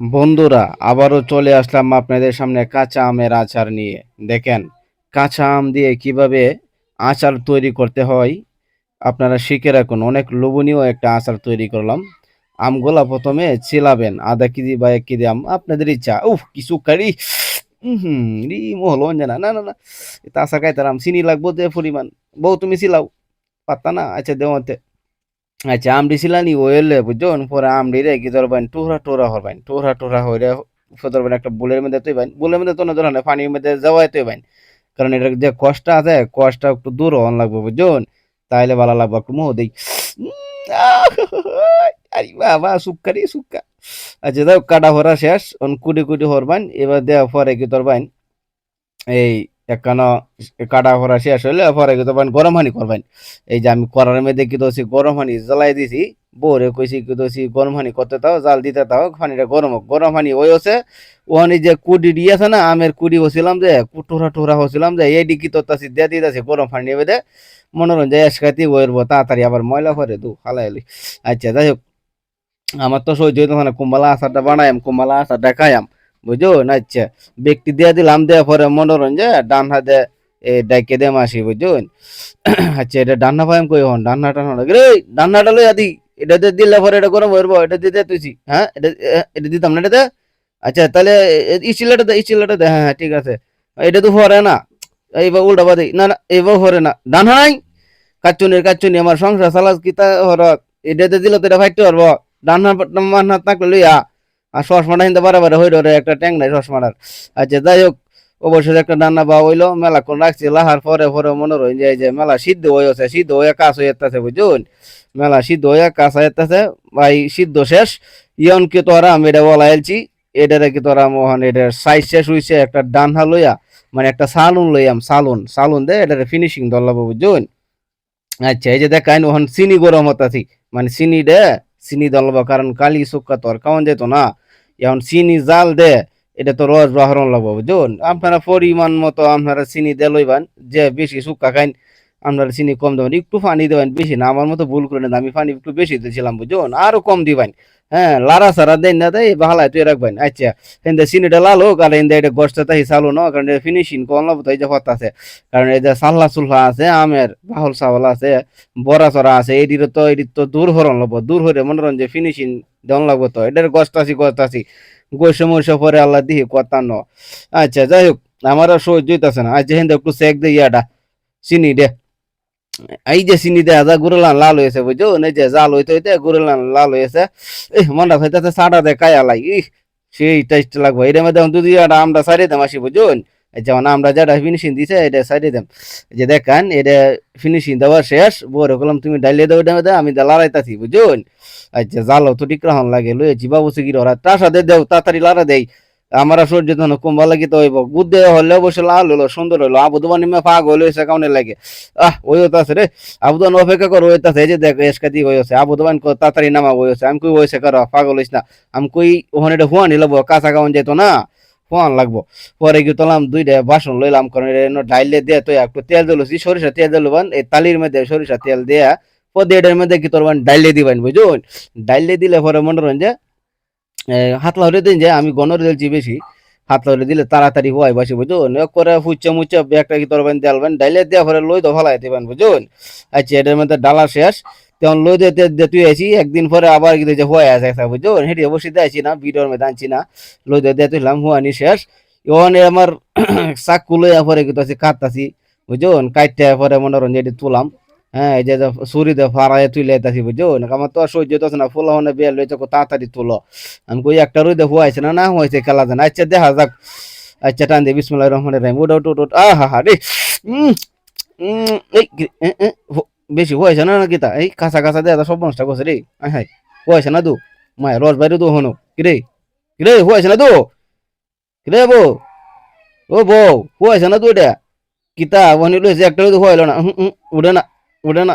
বন্ধুরা, আবারও চলে আসলাম আপনাদের সামনে কাঁচা আমের আচার নিয়ে। দেখেন, কাঁচা আম দিয়ে কীভাবে আচার তৈরি করতে হয়, আপনারা শিখে রাখুন। অনেক লোভনীয় একটা আচার তৈরি করলাম। আমগুলা প্রথমে ছিলাবেন আধা কেজি বা এক কেজি আম, আপনাদের ইচ্ছা। উফ কিছু কারি হুম, রি মহল না না না আচার খাইতাম আম, চিনি লাগবো যে পরিমাণ। বউ, তুমি ছিলাও পাত্তা না আচ্ছা দেওয়াতে। আচ্ছা আমডি ছিলানি ওয়েলে বুঝছেন পরে আমডি রে কি ধরবেন টোরা টোরা হরবেন টোরা টোরা হইরে ধরবেন একটা বুলের মধ্যে তৈবেন বুলের মধ্যে তো না ধরেন পানির মধ্যে যাওয়াই তৈবেন কারণ এটার যে কষ্ট আছে, কষ্ট একটু দূর হন লাগবে বুঝছেন তাইলে ভালো লাগবে, একটু মোহ দেই। আরে বাবা সুক্কারি সুক্কা আচ্ছা দাও কাটা হরা শেষ অন কুটি কুটি হরবেন এবার দেওয়া পরে কি ধরবেন এই একখানা কাটা ভরা শেষ হইলে পরে কি তখন গরম পানি করবেন। এই যে আমি করার মধ্যে কি দোষি? গরম পানি জ্বালাই দিছি, বউরে কইছি কি দোষি? গরম পানি করতে তাও জাল দিতে তাও পানিটা গরম হোক। গরম পানি ওই হচ্ছে ওখানে যে কুডি দিয়েছে না, আমের কুডি হচ্ছিলাম যে টোরা টোরা হচ্ছিলাম যে, এই ডিকি তো তাছি দিয়ে দিতেছি, গরম নেবে দে। মনোরঞ্জন এসকাতি ওইরবো তাড়াতাড়ি আবার ময়লা করে দু, হালাই আচ্ছা যাই হোক। আমার তো সহ্য হইতো না, কুম্বালা আচারটা বানায়াম, কুম্বালা আচারটা খায়াম বুঝো না আচ্ছা ব্যক্তি দিয়ে দিলাম দেওয়া পরে মনোরঞ্জন ডান হাতে এ ডাইকে দে মাসি বুঝুন আচ্ছা এটা ডান্না পাইম কই হন? ডান্না টান্না রে ডান্নাটা লই আদি এটা দিয়ে দিলে পরে এটা গরম হইব, এটা দিতে তুইছি হ্যাঁ? এটা এটা দিতাম না এটাতে আচ্ছা তাহলে ইস্টিলাটা দে ইস্টিলাটা দে হ্যাঁ হ্যাঁ ঠিক আছে। এটা তো পরে না, এইবার উল্টা বাদি না না, এইবার পরে না। ডান নাই? কাচ্চুনির কাচ্চুনি, আমার সংসার সালাজ কিতা হরত এটাতে দিলে তো এটা ফাইতে পারব। ডান্না মান্না থাকলে লইয়া আর চশমাটা হিন্দে বারে হইল একটা ট্যাং নাই চশমাটার। আচ্ছা যাই হোক অবশ্যই একটা রান্না বা হইল, মেলা কোন রাখছি, লাহার পরে পরে মনে রইন যায় যে মেলা সিদ্ধ হয়েছে সিদ্ধ হয়ে কাজ হয়ে যেতেছে বুঝুন মেলা সিদ্ধ হয়ে কাজ হয়ে যেতেছে ভাই, সিদ্ধ শেষ। ইয়ন কি তোরা আমি এটা বলা এলছি এটারে কি তোরা মোহন এটার সাইজ শেষ হইছে, একটা ডানহা লইয়া মানে একটা সালুন লইয়াম, সালুন সালুন দে, এটারে ফিনিশিং দলাবো বুঝুন আচ্ছা এই যে দেখাইন ওখান চিনি গরম হতাছি মানে চিনি দে, চিনি দলবো কারণ কালি সুক্কা তোর কাউন যেত না। এখন চিনি জাল দে, এটা তো রস বাহরণ লাগবো, বুঝুন? আপনারা পরিমাণ মতো আপনারা চিনি দে লইবান, যে বেশি শুক্কা খাইন আপনারা চিনি কম দেবেন একটু পানি দেবেন বেশি না, আমার মতো ভুল করে না। আমি পানি একটু বেশি দিয়েছিলাম বুঝুন আরও কম দিবেন। হ্যাঁ লারা সারা দেন না দেয় ভালাই তুই রাখবেন। আচ্ছা হিন্দে চিনিটা লাল হোক আর এটা গোষ্ঠ তাই চালু না, কারণ ফিনিশিং কম লাগবো তো যে হত আছে। কারণ এই যে সাল্লা সুল্লা আছে, আমের বাহুল চাওয়াল আছে, বড়া চড়া আছে, এটির তো এটির তো দূর হরণ লাগবো দূর হরে মনোরঞ্জন ফিনিশিং দেওয়ান লাগবো তো। এটার গোষ্ঠ আছি গৈসে মৈসে পরে আল্লাহ দিহি কথা ন আচ্ছা যাই হোক আমার আর সহ্য না। আচ্ছা হিন্দে একটু চেক দে ইয়াটা। চিনি দে। এই যে চিনি দে যা গুরলান লাল হয়েছে বুঝছ এই যে জাল হইতে হইতে গুরলান লাল হয়েছে এই মনটা হইতাছে সাটা দে কায়া লাই, ইহ, সেই টেস্ট লাগবে। এর মধ্যে দুধ ইয়াটা আমরা সারি দাম আসি বুঝুন যেমন আমরা যেটা ফিনিশিং দিছে এটা সারি দাম। যে দেখান এটা ফিনিশিং দেওয়া শেষ। বড় কলম তুমি ডাইলে দাও এটা আমি দা লড়াইতাছি বুঝুন আচ্ছা জালো তো ঠিক রাহন লাগে লয়েছি বাবু সিগির ওরা তার সাথে দেও, তাড়াতাড়ি লারা দেই। আমার সহ্য তো না কুম্বা লাগি তো হইব। বুদ্ধে হলে অবশ্য লাল হলো সুন্দর হলো আবু দোবান মে ফাগ হলো এসে কাউনে লাগে? আহ, ওই হতাছে রে। আবু দোবান অপেক্ষা করো হইতাছে এই যে দেখ এসকাতি হয়েছে আবু দোবান কো তাড়াতাড়ি নামা হয়েছে আমি কই হয়েছে করো, পাগল হইস না। আমি কই ওখানে এটা হুয়ান নিলব, কাঁচা কাউন যেত না হুয়ান লাগবো। পরে গিয়ে তোলাম দুইটা বাসন লইলাম, কারণ ডাইলে দিয়ে তো একটু তেল দিলছি সরিষা তেল দিলবান এই তালির মধ্যে সরিষা তেল দিয়া পদে এটার মধ্যে কি তোর ডাইলে দিবেন, বুঝুন? ডাইলে দিলে পরে মনে মনোরঞ্জন হাত লাউরে দিন যে আমি গণর দিলছি বেশি। হাত লাউরে দিলে তাড়াতাড়ি হওয়াই বাসি বুঝুন করে ফুচা মুচা একটা কি তোরবেন দেলবেন ডাইলে দেওয়া পরে লই তো ভালাই দেবেন বুঝুন আচ্ছা এটার মধ্যে ডালা শেষ। তখন লই দিয়ে তুই আছি একদিন পরে আবার কি যে হয়ে আছে বুঝুন হেঁটে বসে দিয়েছি না, ভিডিওর মধ্যে আনছি না। লই দিয়ে দিয়ে তুইলাম, হুয়ানি শেষ। ওখানে আমার চাকু লইয়া পরে কিন্তু আছি কাটতাছি বুঝুন কাটতে পরে মনোরঞ্জন তুলাম। হ্যাঁ যে সুরি দে ফারায় তুই লেতাছি বুঝছ? আমার তো সহ্য হইতেছে না, ফুল হনে বিয়ে লইতে কো তাড়াতাড়ি তুলো। আমি কই, একটা রুই দে, হুয়াইছে না না হুয়াইছে, খেলা জানা। আচ্ছা দেখা যাক। আচ্ছা টান দে, বিসমুল্লাহির রহমানির রহিম। উঠ উঠ উঠ উঠ। আহা, হা রে। বেশি হয়েছে না নাকি তা এই, কাঁচা কাঁচা দেয়া সব নষ্ট করছে রে। আয় হাই হয়েছে না, দু। মায়, রস বাইরে দু, হনো। কিরে কিরে হয়েছে না, দু? কিরে বউ? ও, বউ হয়েছে না, দু, এটা? কিতা বনি লইছে, একটা তো হইল না। উঠে না। উঠে না